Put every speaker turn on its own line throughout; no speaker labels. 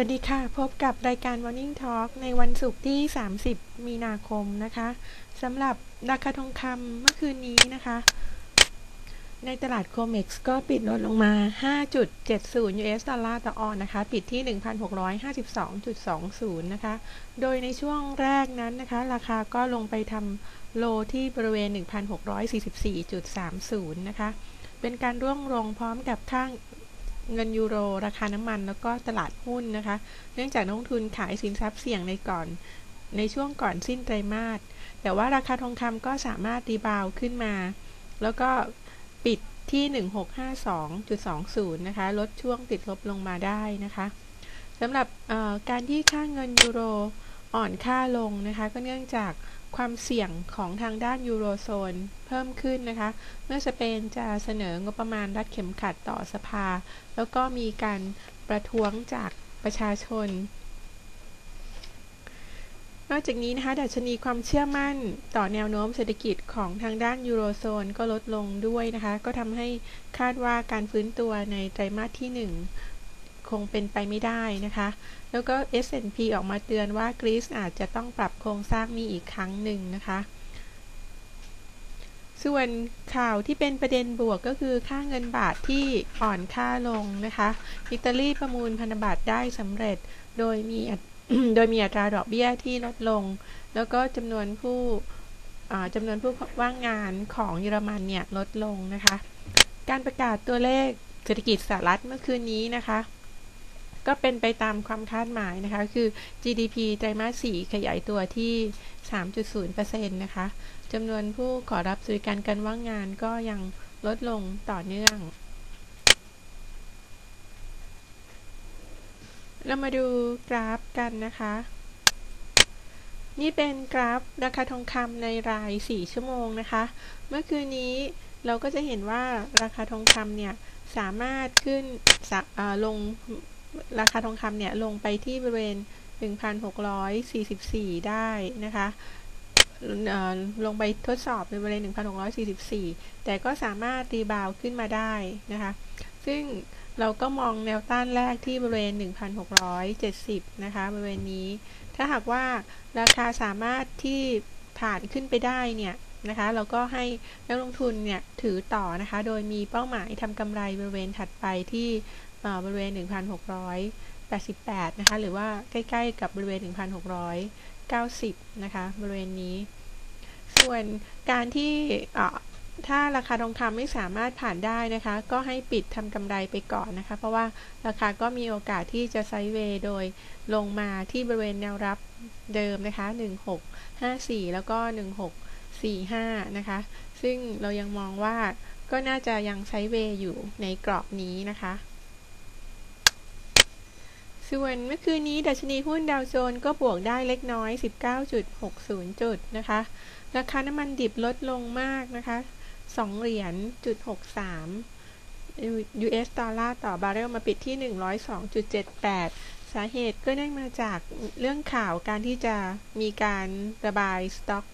วัสดีค่ะ พบกับรายการ Morning Talk ในวันศุกร์ที่ 30 มีนาคมนะคะสำหรับราคาทองคำเมื่อคืนนี้นะคะ ในตลาดโคเม็กซ์ก็ปิดลดลงมา 5.70 US ดอลลาร์ต่อออนนะคะ ปิดที่ 1,652.20 นะคะ โดยในช่วงแรกนั้นนะคะ ราคาก็ลงไปทำโลที่บริเวณ 1,644.30 นะคะ เป็นการร่วงลงพร้อมกับข้าง เงินยูโร ราคาน้ำมันแล้วก็ตลาดหุ้นนะคะ เนื่องจากนักลงทุนขายสินทรัพย์เสี่ยงในก่อนในช่วงก่อนสิ้นไตรมาส แต่ว่าราคาทองคำก็สามารถรีบาวขึ้นมา แล้วก็ปิดที่ 1652.20 นะคะ ลดช่วงติดลบลงมาได้นะคะสำหรับการที่ค่าเงินยูโรอ่อนค่าลงนะคะ ก็เนื่องจาก ความเสี่ยงของทางด้านยูโรโซนเพิ่มขึ้นนะคะ เมื่อสเปนจะเสนองบประมาณรัดเข็มขัดต่อสภา แล้วก็มีการประท้วงจากประชาชน นอกจากนี้นะคะดัชนีความเชื่อมั่นต่อแนวโน้มเศรษฐกิจของทางด้านยูโรโซนก็ลดลงด้วยนะคะ ก็ทำให้คาดว่าการฟื้นตัวในไตรมาสที่ 1 คงเป็นไปไม่ได้นะคะ แล้วก็ S&P ออกมาเตือนว่ากรีซอาจจะต้องปรับโครงสร้างนี้อีกครั้งหนึ่งนะคะ ส่วนข่าวที่เป็นประเด็นบวกก็คือค่าเงินบาทที่อ่อนค่าลงนะคะ อิตาลีประมูลพันธบัตรได้สำเร็จโดยมีโดยมีอัตราดอกเบี้ยที่ลดลง แล้วก็จำนวนผู้จำนวนผู้ว่างงานของเยอรมันเนี่ยลดลงนะคะ การประกาศตัวเลขเศรษฐกิจสหรัฐเมื่อคืนนี้นะคะ ก็เป็นไปตามความคาดหมายนะคะ คือ GDP ไตรมาส 4 ขยายตัวที่ 3.0%นะคะจำนวนผู้ขอรับสวัสดิการการว่างงานก็ยังลดลงต่อเนื่อง เรามาดูกราฟกันนะคะ นี่เป็นกราฟราคาทองคำในราย 4 ชั่วโมงนะคะ เมื่อคืนนี้เราก็จะเห็นว่าราคาทองคำเนี่ยสามารถขึ้นลง ราคาทองคำเนี่ยลงไปที่บริเวณ 1,644 ได้นะคะลงไปทดสอบในบริเวณ 1,644 แต่ก็สามารถรีบาวขึ้นมาได้นะคะ ซึ่งเราก็มองแนวต้านแรกที่บริเวณ 1,670 นะคะ บริเวณนี้ ถ้าหากว่าราคาสามารถที่ผ่านขึ้นไปได้เนี่ยนะคะ เราก็ให้นักลงทุนเนี่ยถือต่อนะคะ โดยมีเป้าหมายทำกำไรบริเวณถัดไปที่ บริเวณ 1,688 นะคะ หรือว่าใกล้ๆกับบริเวณ 1,690 นะคะ บริเวณนี้ ส่วนการที่ถ้าราคาทองคำไม่สามารถผ่านได้นะคะ ก็ให้ปิดทำกำไรไปก่อนนะคะ เพราะว่าราคาก็มีโอกาสที่จะไซด์เวย์โดยลงมาที่บริเวณแนวรับเดิมนะคะ 1654 แล้วก็ 1645 นะคะ ซึ่งเรายังมองว่าก็น่าจะยังไซด์เวย์อยู่ในกรอบนี้นะคะ ส่วนเมื่อคืนนี้ดัชนีหุ้นดาวโจนส์ก็บวกได้เล็กน้อย 19.60 จุดนะคะ ราคาน้ำมันดิบลดลงมากนะคะ 2 เหรียญจุด63 US ดอลลาร์ต่อบาร์เรลมาปิดที่ 102.78 สาเหตุก็เนื่องมาจากเรื่องข่าวการที่จะมีการระบายสต็อก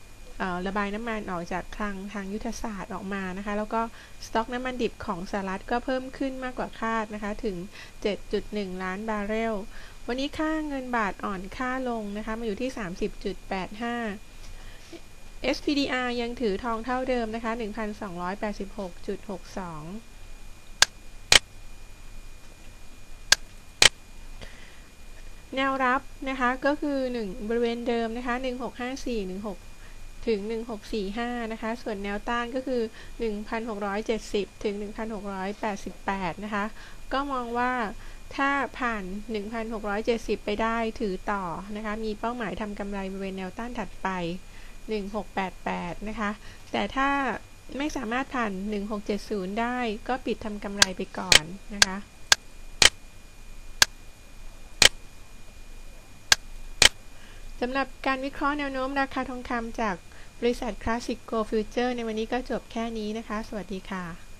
ระบายน้ำมันออกจากคลังทางยุทธศาสตร์ออกมานะคะ แล้วก็สต็อกน้ำมันดิบของสหรัฐก็เพิ่มขึ้นมากกว่าคาดนะคะ ถึง 7.1 ล้านบาร์เรล วันนี้ค่าเงินบาทอ่อนค่าลงนะคะมาอยู่ที่ 30.85 SPDR ยังถือทองเท่าเดิมนะคะ 1,286.62แนวรับนะคะก็คือ 1 บริเวณเดิมนะคะ 1654 16 ถึง 1645 นะคะ ส่วนแนวต้านก็คือ 1,670 ถึง 1,688 นะคะ ก็มองว่าถ้าผ่าน 1,670 ไปได้ถือต่อนะคะ มีเป้าหมายทำกำไรบริเวณแนวต้านถัดไป 1688 นะคะ แต่ถ้าไม่สามารถผ่าน 1670 ได้ก็ปิดทำกำไรไปก่อนนะคะสำหรับการวิเคราะห์แนวโน้มราคาทองคำจาก บริษัทคลาสสิกโกลฟิวเจอร์ในวันนี้ก็จบแค่นี้นะคะ สวัสดีค่ะ